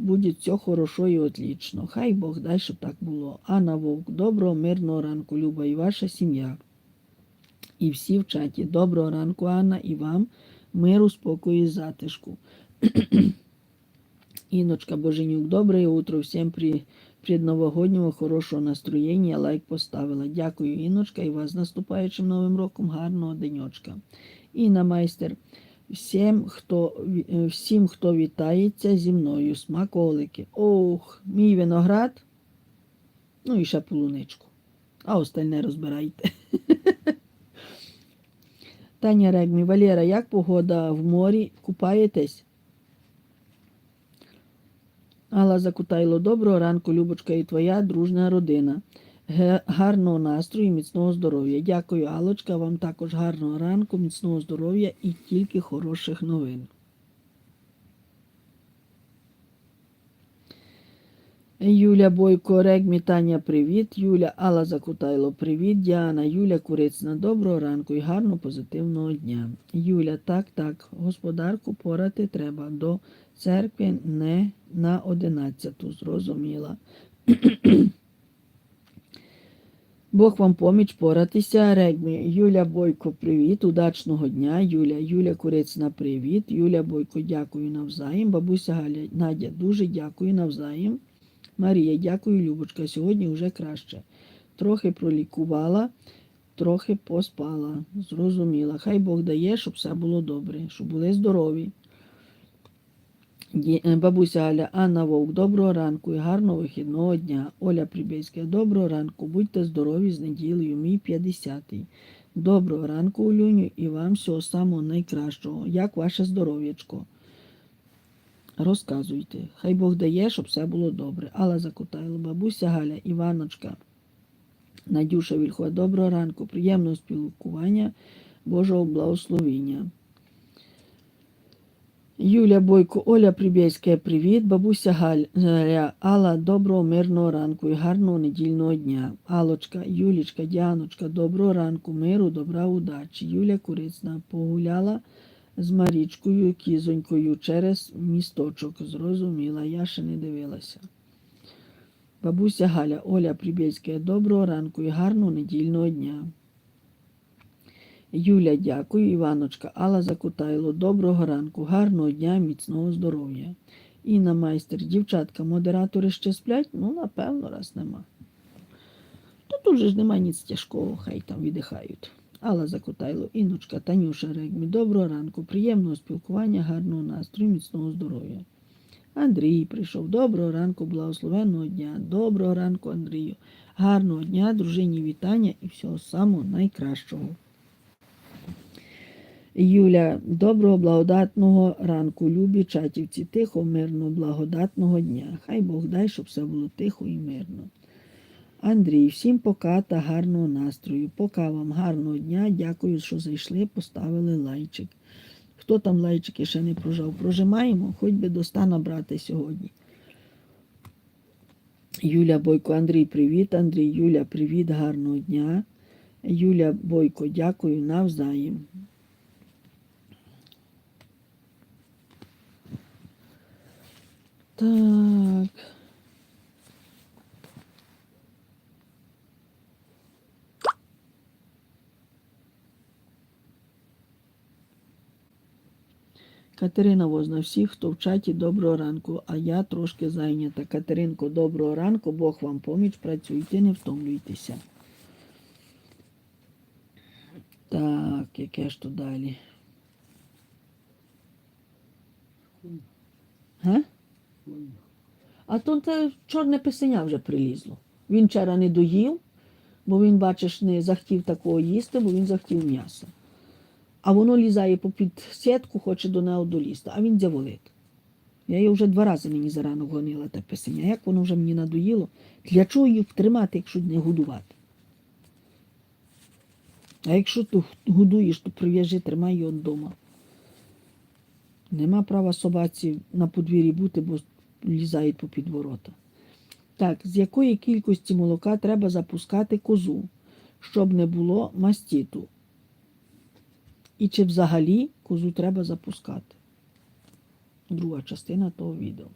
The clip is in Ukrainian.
буде все хорошо і отлично. Хай Бог дай, щоб так було. Анна Вовк, доброго, мирного ранку, Люба, і ваша сім'я. І всі в чаті. Доброго ранку, Анна, і вам миру, спокою і затишку. Иночка Боженюк, доброе утро. Всем при, предновогоднього хорошого настроєння. Лайк поставила. Дякую, Іночка, і вас з наступаючим Новим роком. Гарного денечка. Інна майстер. Всім, хто, е, всім, хто вітається зі мною, смаколики. Ох, мій виноград. Ну і ще полуничку. А остальне розбирайте. Таня Регмі, Валера, як погода в морі? Купаєтесь? Алла Закутайло, доброго ранку, Любочка, і твоя дружна родина. Гарного настрою і міцного здоров'я. Дякую, Алочка. Вам також гарного ранку, міцного здоров'я і тільки хороших новин. Юля Бойко, Регмі, Таня, привіт. Юля Алла Закутайло, привіт. Діана, Юля Курицина, доброго ранку і гарного позитивного дня. Юля, так, так, господарку порати треба до церкви не на одинадцяту, зрозуміла. Бог вам поміч поратися. Регмі. Юля Бойко, привіт. Удачного дня. Юля, Юля Курицина, привіт. Юля Бойко, дякую навзаєм. Бабуся Галя, Надя, дуже дякую навзаєм. Марія, дякую, Любочка. Сьогодні вже краще. Трохи пролікувала, трохи поспала. Зрозуміла. Хай Бог дає, щоб все було добре, щоб були здорові. Е, Бабуся Галя, Анна Вовк, доброго ранку і гарного вихідного дня. Оля Прибєська, доброго ранку, будьте здорові з неділею, мій 50-й. Доброго ранку, Улюню, і вам всього самого найкращого. Як ваше здоров'ячко? Розказуйте. Хай Бог дає, щоб все було добре. Алла Закутайло, бабуся Галя, Іваночка, Надюша Вільхова, доброго ранку, приємного спілкування, Божого благословіння. Юля Бойко, Оля Прибєська, привіт. Бабуся Галя, Алла, доброго, мирного ранку і гарного недільного дня. Алочка, Юлічка, Діаночка, доброго ранку, миру, добра, удачі. Юля Курицна погуляла з Марічкою, кізонькою через місточок. Зрозуміла, я ще не дивилася. Бабуся Галя, Оля Прибєцька, доброго ранку і гарного недільного дня. Юля, дякую, Іваночка, Алла Закутайло, доброго ранку, гарного дня, міцного здоров'я. Інна майстер, дівчатка, модератори ще сплять? Ну, напевно, раз нема. То тут же ж немає ніц тяжкого, хай там віддихають. Алла Закутайло, Інночка, Танюша Регмі, доброго ранку, приємного спілкування, гарного настрою, міцного здоров'я. Андрій прийшов. Доброго ранку, благословенного дня. Доброго ранку, Андрію. Гарного дня, дружині вітання і всього самого найкращого. Юля, доброго, благодатного ранку, любі чатівці, тихо, мирно, благодатного дня. Хай Бог дай, щоб все було тихо і мирно. Андрій, всім пока та гарного настрою. Пока вам гарного дня. Дякую, що зайшли, поставили лайчик. Хто там лайчики ще не прожав? Прожимаємо, хоч би до ста набрати сьогодні. Юля Бойко, Андрій, привіт. Андрій, Юля, привіт, гарного дня. Юля Бойко, дякую навзаєм. Так. Катерина Возна, всі, хто в чаті, доброго ранку, а я трошки зайнята. Катеринко, доброго ранку, Бог вам поміч, працюйте, не втомлюйтеся. Так, яке ж то далі? Га? А то те чорне писеня вже прилізло. Він вчора не доїв, бо він, бачиш, не захотів такого їсти, бо він захотів м'яса. А воно лізає попід сітку, хоче до неї долізти, а він дзяволить. Я її вже два рази мені зарано гонила те писання. Як воно вже мені надоїло, для чого їх тримати, якщо не годувати? А якщо ти годуєш, то прив'яжи, тримай його вдома. Нема права собаці на подвір'ї бути, бо лізають по підворота. Так, з якої кількості молока треба запускати козу, щоб не було мастіту? І чи взагалі козу треба запускати? Друга частина того відео.